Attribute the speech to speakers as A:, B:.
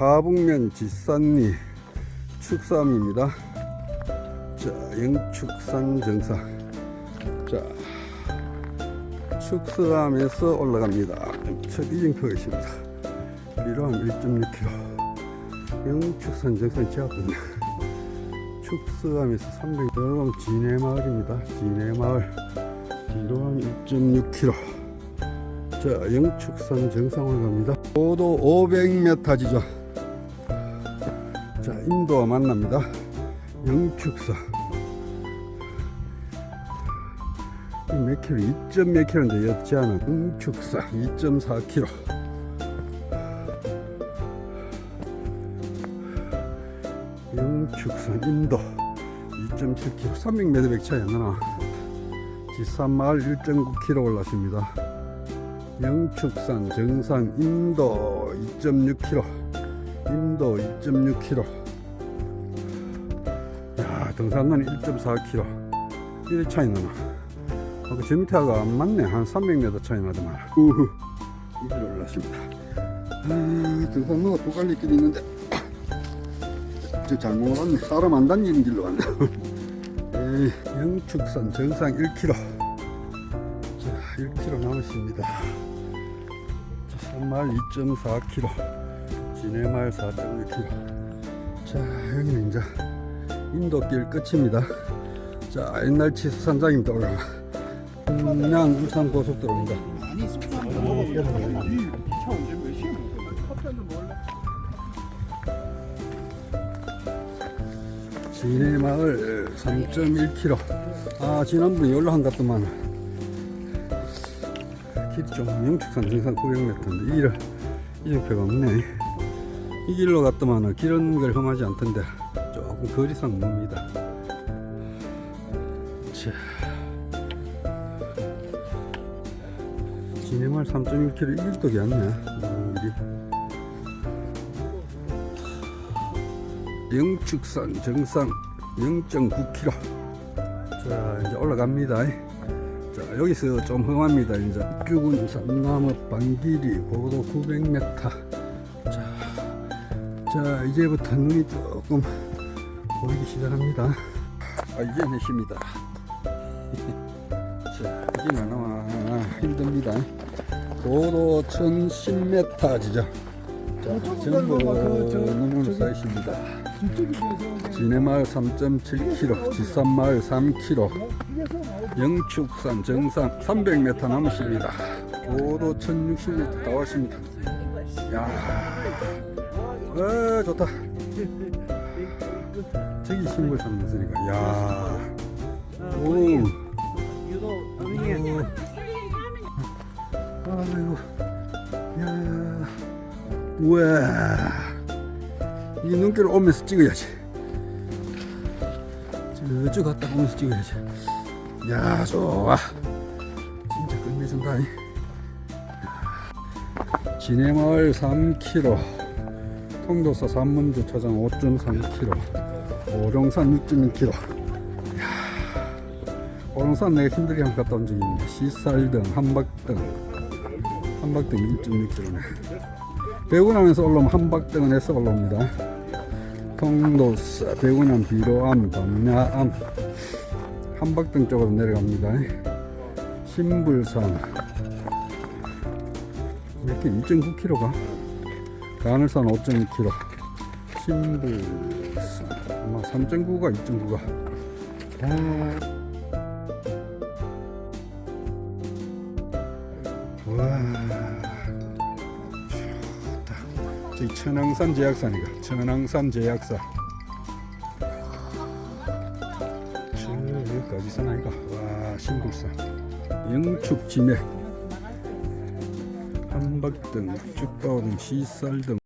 A: 가북면 지산리 축삼입니다. 자, 영축산 정상. 자, 축서함에서 올라갑니다. 첫 이정표가 있습니다. 비로함 1.6km. 영축산 정상 지하입니다. 축서함에서 300 여러분 진해마을입니다. 진해마을 비로함 1.6km. 자, 영축산 정상을 갑니다. 고도 500m 지점. 자, 인도와 만납니다. 영축산. 이몇 킬로? 2점 몇 킬로인데 였지 않아. 영축산 2.4 킬로. 영축산 인도 2.7km 300m 백 차이 안 나나 지산마을 1.9km 올랐습니다 영축산 정상 인도 2.6km 인도 2.6km 야 등산로는 1.4km 이래 차이 나나 아까 저 밑에 가 안 맞네. 한 300m 차이 나더만. 우후. 이리 올랐습니다. 아, 등산로가 두 갈래 길이 있는데. 저 잘못 왔네. 사람 안 다니는 길로 왔네. 영축산 정상 1km 자 1km 남았습니다. 자, 산마을 2.4km 진해마을 4.1km 자 여기는 이제 인도길 끝입니다. 자 옛날 치 수산장입니다 올라가 그냥 울산 고속도로입니다.
B: 먹을래?
A: 진해 마을 3.1km 아 지난번에 것 같더만 길이 좀 영축산 정상 900m인데 이를 이정표가 없네. 이 길로 갔더만 길은 걸 험하지 않던데 거리상 멉니다. 자. 진해마을 3.1km 이 길도 괜네 음, 길이 영축산 정상 0.9km 자 이제 올라갑니다. 자 여기서 좀 험합니다. 이제 쭉은 산나무 방길이 고도 900m 자, 자 이제부터 눈이 조금 보이기 시작합니다. 아 이제 내십니다. 자 이제 나와. 힘듭니다. 고도 1010m 지점 자 전부 눈으로 쌓이십니다. 진해마을 3.7km, 지산마을 3km, 영축산 정상 300m 남으십니다. 고도 1060m 다 왔습니다. 야, 아 좋다. 저기 신물 삼는으니까 야, 오, 아이고, 야, 우와. 이 눈길을 오면서 찍어야지. 저쪽 갔다 오면서 찍어야지. 야, 좋아. 진짜 끝내준다. 진해마을 3km, 통도사 산문주차장 5.3km, 오룡산 6.1km. 오룡산 내가 힘들게 한번 갔다 온 적이 있는데, 시살등, 한박등, 한박등 1.6km네. 배구남에서 올라오면 한박등은 해서 올라옵니다. 통도사, 배구남, 비로암, 밤야암, 한박등 쪽으로 내려갑니다. 신불산, 이렇게 2.9km가, 가늘산 5.2km, 신불산, 아마 3.9가 2.9가. 와. 저기 천왕산 제약산이가 천왕산 제약산 저 여기까지 사나이가. 와 신불산. 영축지맥. 한박등, 쭉바오등, 시살등,